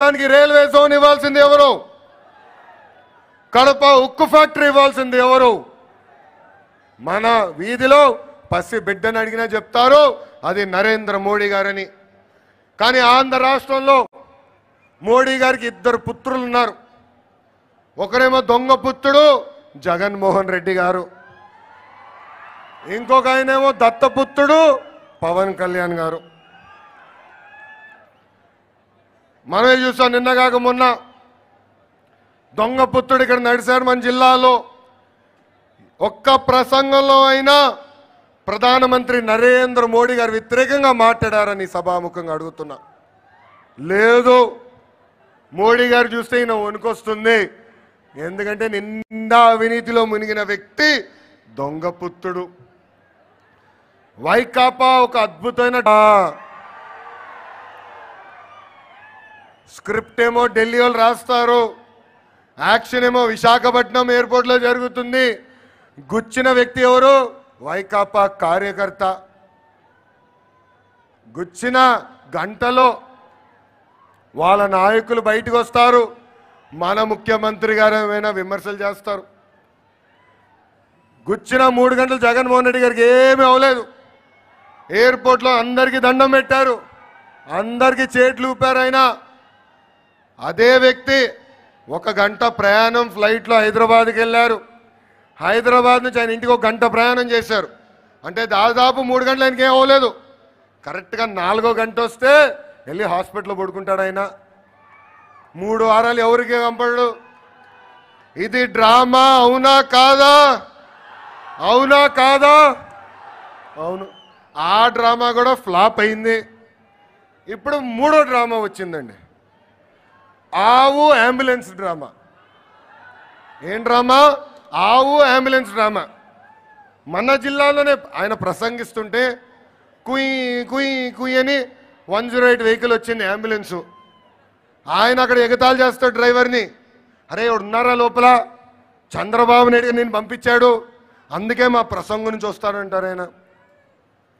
దానికి railway zone ఇవ్వాల్సింది ఎవరు? కడప ఉక్కు ఫ్యాక్టరీ ఇవ్వాల్సింది ఎవరు? మన వీధిలో పసి బిడ్డని అడిగినా చెప్తారు అది నరేంద్ర మోడీ గారని. కానీ ఆంధ్ర రాష్ట్రంలో మోడీ గారికి ఇద్దరు పుత్రులు ఉన్నారు. ఒకరేమో దొంగ పుత్రుడు జగన్మోహన్ రెడ్డి గారు. ఇంకొక ఆయనేమో దత్తపుత్రుడు పవన్ కళ్యాణ్ గారు. మనమే చూసాం నిన్న కాక మొన్న. దొంగ పుత్రుడు ఇక్కడ నడిచారు మన జిల్లాలో. ఒక్క ప్రసంగంలో అయినా ప్రధానమంత్రి నరేంద్ర మోడీ గారు వ్యతిరేకంగా మాట్లాడారని సభాముఖంగా అడుగుతున్నా. లేదు మోడీ గారు చూస్తే ఈయన వణుకొస్తుంది. ఎందుకంటే నిండా అవినీతిలో మునిగిన వ్యక్తి దొంగ పుత్రుడు. వైకాపా ఒక అద్భుతమైన స్క్రిప్ట్ ఏమో ఢిల్లీ వాళ్ళు రాస్తారు. యాక్షన్ ఏమో విశాఖపట్నం ఎయిర్పోర్ట్లో జరుగుతుంది. గుచ్చిన వ్యక్తి ఎవరు? వైకాపా కార్యకర్త. గుచ్చిన గంటలో వాళ్ళ నాయకులు బయటకు వస్తారు. మన ముఖ్యమంత్రి గారు ఏమైనా విమర్శలు చేస్తారు? గుచ్చిన మూడు గంటలు జగన్మోహన్ రెడ్డి గారికి ఏమీ అవ్వలేదు. ఎయిర్పోర్ట్లో అందరికీ దండం పెట్టారు. అందరికీ చేట్లు ఊపారు అదే వ్యక్తి ఒక గంట ప్రయాణం ఫ్లైట్లో హైదరాబాద్కి వెళ్ళారు. హైదరాబాద్ నుంచి ఆయన ఇంటికి ఒక గంట ప్రయాణం చేశారు. అంటే దాదాపు మూడు గంటలు ఆయనకి ఏం అవ్వలేదు. కరెక్ట్గా నాలుగో గంట వస్తే వెళ్ళి హాస్పిటల్లో పడుకుంటాడు ఆయన. మూడు వారాలు ఎవరికి కంపడు ఇది డ్రామా అవునా కాదా? అవునా కాదా? అవును. ఆ డ్రామా కూడా ఫ్లాప్ అయింది. ఇప్పుడు మూడో డ్రామా వచ్చిందండి. ఆవు అంబులెన్స్ డ్రామా. ఏం డ్రామా? ఆవు అంబులెన్స్ డ్రామా. మన జిల్లాలోనే ఆయన ప్రసంగిస్తుంటే కుయ్ కుయ్ కుయ్ అని వన్ జీరో ఎయిట్ వెహికల్ వచ్చింది అంబులెన్సు. ఆయన అక్కడ ఎగతాలు చేస్తాడు డ్రైవర్ని. అరే ఉన్నారా లోపల? చంద్రబాబు నాయుడు నేను పంపించాడు. అందుకే మా ప్రసంగం నుంచి వస్తాడంటారు ఆయన.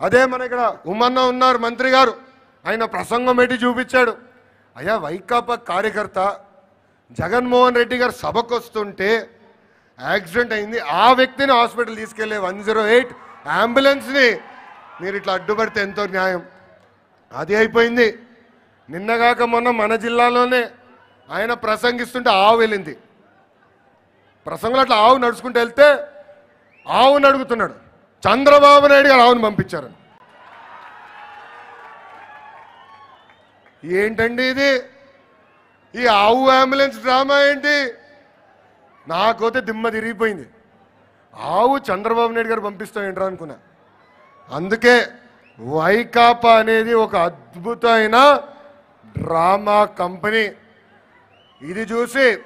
అదే మన ఇక్కడ ఉమ్మన్న ఉన్నారు మంత్రి గారు. ఆయన ప్రసంగం పెట్టి చూపించాడు. అయ్యా వైకాపా కార్యకర్త జగన్మోహన్ రెడ్డి గారు సభకు వస్తుంటే యాక్సిడెంట్ అయింది. ఆ వ్యక్తిని హాస్పిటల్ తీసుకెళ్ళే వన్ జీరో ఎయిట్ అంబులెన్స్ని మీరు ఇట్లా అడ్డుపడితే ఎంతో న్యాయం. అది అయిపోయింది. నిన్నగాక మొన్న మన జిల్లాలోనే ఆయన ప్రసంగిస్తుంటే ఆవు వెళ్ళింది. ప్రసంగంలో అట్లా ఆవు నడుచుకుంటూ వెళ్తే ఆవును అడుగుతున్నాడు. చంద్రబాబు నాయుడు గారు ఆవును పంపించారు ఏంటండి ఇది? ఈ ఆవు అంబులెన్స్ డ్రామా ఏంటి? నాకైతే దిమ్మ తిరిగిపోయింది. ఆవు చంద్రబాబు నాయుడు గారు పంపిస్తాం ఏంట్రా అనుకున్నా. అందుకే వైకాపా అనేది ఒక అద్భుతమైన డ్రామా కంపెనీ. ఇది చూసి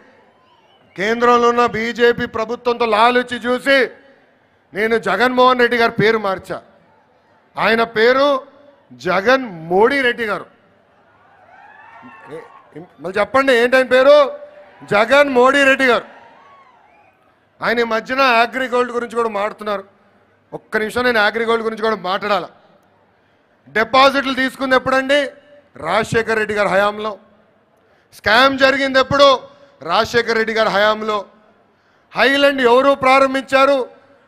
కేంద్రంలో ఉన్న బీజేపీ ప్రభుత్వంతో లాలుచి చూసి నేను జగన్మోహన్ రెడ్డి గారి పేరు మార్చా. ఆయన పేరు జగన్ మోడీ రెడ్డి గారు. మళ్ళీ చెప్పండి ఏంటి పేరు? జగన్ మోడీ రెడ్డి గారు. ఆయన ఈ మధ్యన అగ్రిగోల్డ్ గురించి కూడా మాట్లాడుతున్నారు. ఒక్క నిమిషం నేను అగ్రిగోల్డ్ గురించి కూడా మాట్లాడాల? డిపాజిట్లు తీసుకుంది ఎప్పుడండి? రాజశేఖర్ రెడ్డి గారి హయాంలో. స్కామ్ జరిగింది ఎప్పుడు? రాజశేఖర్ రెడ్డి గారి హయాంలో. హైలాండ్ ఎవరు ప్రారంభించారు?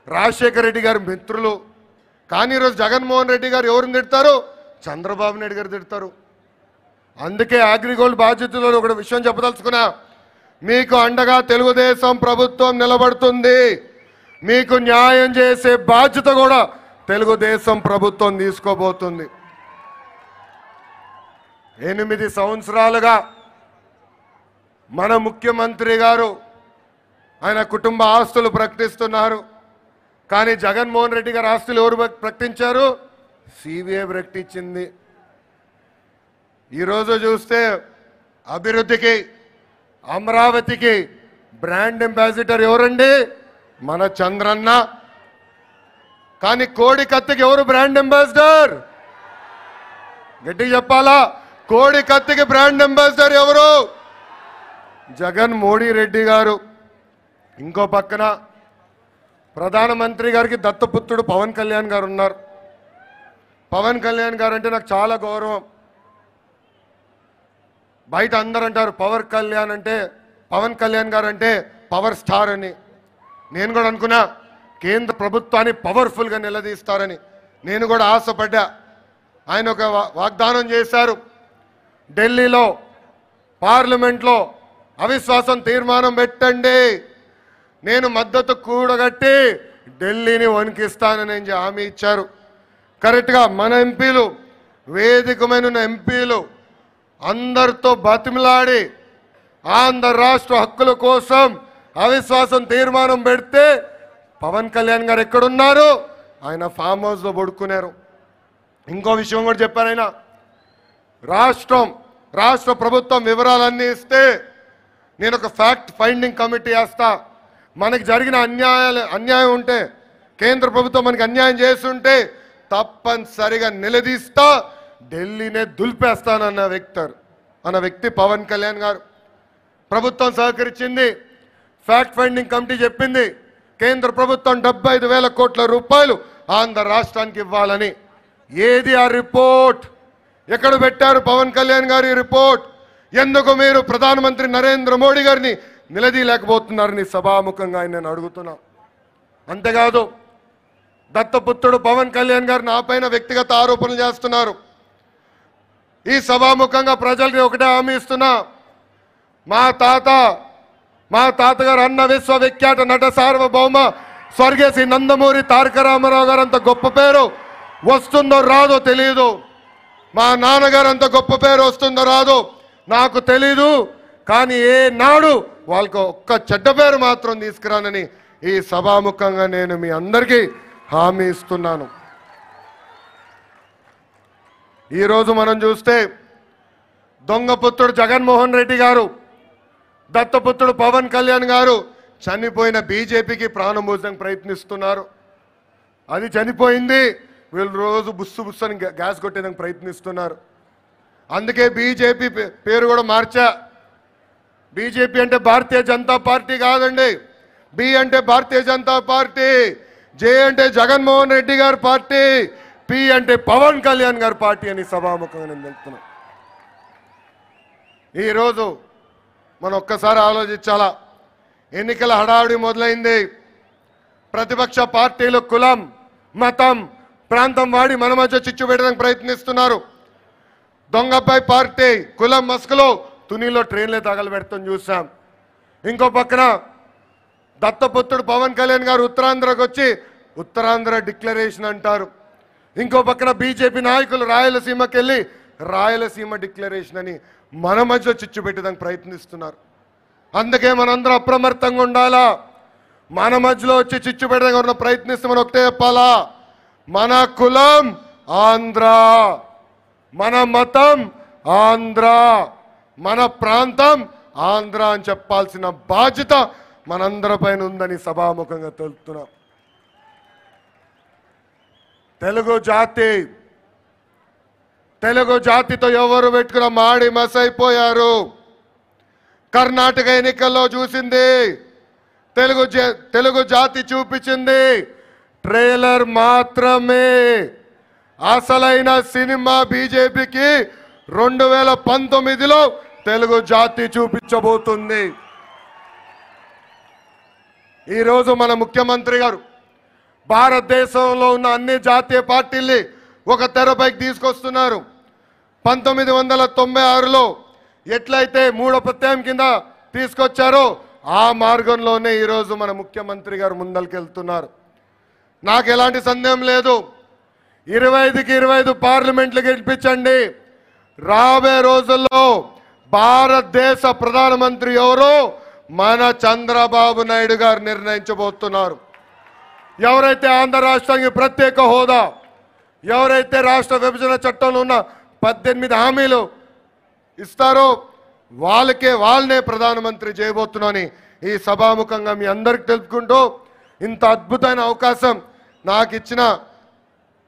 రాజశేఖర్ రెడ్డి గారి మిత్రులు. కానీ ఈరోజు జగన్మోహన్ రెడ్డి గారు ఎవరిని తిడతారు? చంద్రబాబు నాయుడు గారు తిడతారు. అందుకే అగ్రిగోల్డ్ బాధ్యతలో ఒక విషయం చెప్పదలుచుకున్నా. మీకు అండగా తెలుగుదేశం ప్రభుత్వం నిలబడుతుంది. మీకు న్యాయం చేసే బాధ్యత కూడా తెలుగుదేశం ప్రభుత్వం తీసుకోబోతుంది. ఎనిమిది సంవత్సరాలుగా మన ముఖ్యమంత్రి గారు ఆయన కుటుంబ ఆస్తులు ప్రకటిస్తున్నారు. కానీ జగన్మోహన్ రెడ్డి గారి ఆస్తులు ఎవరు ప్రకటించారు? సిబిఐ ప్రకటించింది. ఈరోజు చూస్తే అభివృద్ధికి అమరావతికి బ్రాండ్ అంబాసిడర్ ఎవరండి? మన చంద్రన్న. కానీ కోడి కత్తికి ఎవరు బ్రాండ్ అంబాసిడర్? గట్టిగా చెప్పాలా? కోడి కత్తికి బ్రాండ్ అంబాసిడర్ ఎవరు? జగన్ మోడీ రెడ్డి గారు. ఇంకో పక్కన ప్రధానమంత్రి గారికి దత్తపుత్రుడు పవన్ కళ్యాణ్ గారు ఉన్నారు. పవన్ కళ్యాణ్ గారు అంటే నాకు చాలా గౌరవం. బయట అందరు అంటారు పవర్ కళ్యాణ్ అంటే పవన్ కళ్యాణ్ గారు అంటే పవర్ స్టార్ అని. నేను కూడా అనుకున్నా కేంద్ర ప్రభుత్వాన్ని పవర్ఫుల్గా నిలదీస్తారని. నేను కూడా ఆశపడ్డా. ఆయన ఒక వా- వాగ్దానం చేశారు. ఢిల్లీలో పార్లమెంట్లో అవిశ్వాసం తీర్మానం పెట్టండి. నేను మద్దతు కూడగట్టి ఢిల్లీని వణికిస్తానని హామీ ఇచ్చారు. కరెక్ట్గా మన ఎంపీలు వేదికమైన ఎంపీలు అందరితో బతిమిలాడి ఆంధ్ర రాష్ట్ర హక్కుల కోసం అవిశ్వాసం తీర్మానం పెడితే పవన్ కళ్యాణ్ గారు ఎక్కడున్నారు? ఆయన ఫామ్ హౌస్లో పడుకున్నారు. ఇంకో విషయం కూడా చెప్పారు ఆయన. రాష్ట్రం రాష్ట్ర ప్రభుత్వం వివరాలన్నీ ఇస్తే నేను ఒక ఫ్యాక్ట్ ఫైండింగ్ కమిటీ వేస్తా. మనకి జరిగిన అన్యాయాలు అన్యాయం ఉంటే కేంద్ర ప్రభుత్వం మనకి అన్యాయం చేస్తుంటే తప్పనిసరిగా నిలదీస్తా. ఢిల్లీనే దులిపేస్తానన్న వ్యక్తి అన్న వ్యక్తి పవన్ కళ్యాణ్ గారు. ప్రభుత్వం సహకరించింది. ఫ్యాక్ట్ ఫైండింగ్ కమిటీ చెప్పింది. కేంద్ర ప్రభుత్వం డెబ్బై ఐదు వేల కోట్ల రూపాయలు ఆంధ్ర రాష్ట్రానికి ఇవ్వాలని. ఏది ఆ రిపోర్ట్? ఎక్కడ పెట్టారు పవన్ కళ్యాణ్ గారి రిపోర్ట్? ఎందుకు మీరు ప్రధానమంత్రి నరేంద్ర మోడీ గారిని నిలదీయలేకపోతున్నారని సభాముఖంగా ఆయన నేను అడుగుతున్నా. అంతేకాదు దత్తపుత్రుడు పవన్ కళ్యాణ్ గారు నాపైన పైన వ్యక్తిగత ఆరోపణలు చేస్తున్నారు. ఈ సభాముఖంగా ప్రజలకి ఒకటే హామీ ఇస్తున్నా. మా తాత మా తాతగారు అన్న విశ్వవిఖ్యాత నట సార్వభౌమ స్వర్గీయ శ్రీ నందమూరి తారక రామారావు గారు అంత గొప్ప పేరు వస్తుందో రాదో తెలియదు మా నాన్నగారు అంత గొప్ప పేరు వస్తుందో రాదో నాకు తెలీదు. కానీ ఏ నాడు వాళ్ళకు ఒక్క చెడ్డ పేరు మాత్రం తీసుకురానని ఈ సభాముఖంగా నేను మీ అందరికీ హామీ ఇస్తున్నాను. ఈరోజు మనం చూస్తే దొంగపుత్రుడు జగన్మోహన్ రెడ్డి గారు దత్తపుత్రుడు పవన్ కళ్యాణ్ గారు చనిపోయిన బీజేపీకి ప్రాణం పోసడానికి ప్రయత్నిస్తున్నారు. అది చనిపోయింది వీళ్ళు రోజు బుస్సు బుస్సు అని గ్యాస్ కొట్టేదానికి ప్రయత్నిస్తున్నారు. అందుకే బీజేపీ పే- పేరు కూడా మార్చా. బీజేపీ అంటే భారతీయ జనతా పార్టీ కాదండి. బి అంటే భారతీయ జనతా పార్టీ జే అంటే జగన్మోహన్ రెడ్డి గారి పార్టీ. పి అంటే పవన్ కళ్యాణ్ గారి పార్టీ అని సభాముఖంగా నేను చెప్తున్నా ఈరోజు మనం ఒక్కసారి ఆలోచించాలా? ఎన్నికల హడావుడి మొదలైంది. ప్రతిపక్ష పార్టీలు కులం మతం ప్రాంతం వాడి మన మధ్య చిచ్చు పెట్టడానికి ప్రయత్నిస్తున్నారు. దొంగపై పార్టీ కులం మస్కులో తునిలో ట్రైన్లే తగలబెడతాం చూసాం ఇంకో పక్కన దత్తపుత్రుడు పవన్ కళ్యాణ్ గారు ఉత్తరాంధ్రకు వచ్చి ఉత్తరాంధ్ర డిక్లరేషన్ అంటారు. ఇంకో పక్కన బీజేపీ నాయకులు రాయలసీమకి వెళ్ళి రాయలసీమ డిక్లరేషన్ అని మన మధ్య చిచ్చు పెట్టడానికి ప్రయత్నిస్తున్నారు. అందుకే మనందరం అప్రమత్తంగా ఉండాలా? మన మధ్యలో వచ్చి చిచ్చు పెట్టడానికి ఎవరైనా ప్రయత్నిస్తే మనం ఒకటే చెప్పాలా? మన కులం ఆంధ్ర మన మతం ఆంధ్ర మన ప్రాంతం ఆంధ్ర అని చెప్పాల్సిన బాధ్యత మనందరిపైన ఉందని సభాముఖంగా తెలుపుతున్నాం తెలుగు జాతి తెలుగు జాతితో ఎవరు పెట్టుకున్న మాడి మసైపోయారు? కర్ణాటక ఎన్నికల్లో చూసింది తెలుగు జా- తెలుగు జాతి చూపించింది ట్రైలర్ మాత్రమే. అసలైన సినిమా బీజేపీకి రెండు వేల పంతొమ్మిదిలో తెలుగు జాతి చూపించబోతుంది. ఈరోజు మన ముఖ్యమంత్రి గారు భారతదేశంలో ఉన్న అన్ని జాతీయ పార్టీల్ని ఒక తెరపైకి తీసుకొస్తున్నారు. పంతొమ్మిది వందల తొంభై ఆరులో ఎట్లయితే మూడో ప్రత్యయం కింద తీసుకొచ్చారో ఆ మార్గంలోనే ఈరోజు మన ముఖ్యమంత్రి గారు ముందరికెళ్తున్నారు నాకు ఎలాంటి సందేహం లేదు. ఇరవై ఐదుకి ఇరవై ఐదు పార్లమెంట్లు గెలిపించండి. రాబోయే రోజుల్లో భారతదేశ ప్రధానమంత్రి ఎవరో మన చంద్రబాబు నాయుడు గారు నిర్ణయించబోతున్నారు. ఎవరైతే ఆంధ్ర రాష్ట్రానికి ప్రత్యేక హోదా ఎవరైతే రాష్ట్ర విభజన చట్టంలో ఉన్న పద్దెనిమిది హామీలు ఇస్తారో వాళ్ళకే వాళ్ళనే ప్రధానమంత్రి చేయబోతున్నాని ఈ సభాముఖంగా మీ అందరికి తెలుపుకుంటూ ఇంత అద్భుతమైన అవకాశం నాకు ఇచ్చిన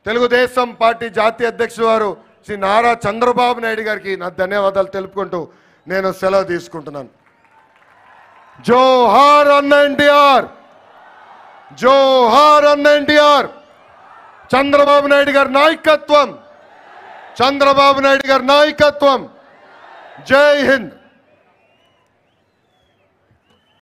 తెలుగుదేశం పార్టీ జాతీయ అధ్యక్షుడు వారు శ్రీ నారా చంద్రబాబు నాయుడు గారికి నా ధన్యవాదాలు తెలుపుకుంటూ నేను సెలవు తీసుకుంటున్నాను. జోహార్ అన్న ఎన్టీఆర్! జోహార్ అన్న ఎన్టీఆర్ చంద్రబాబు నాయుడు గారి నాయకత్వం చంద్రబాబు నాయుడు గారి నాయకత్వం జై హింద్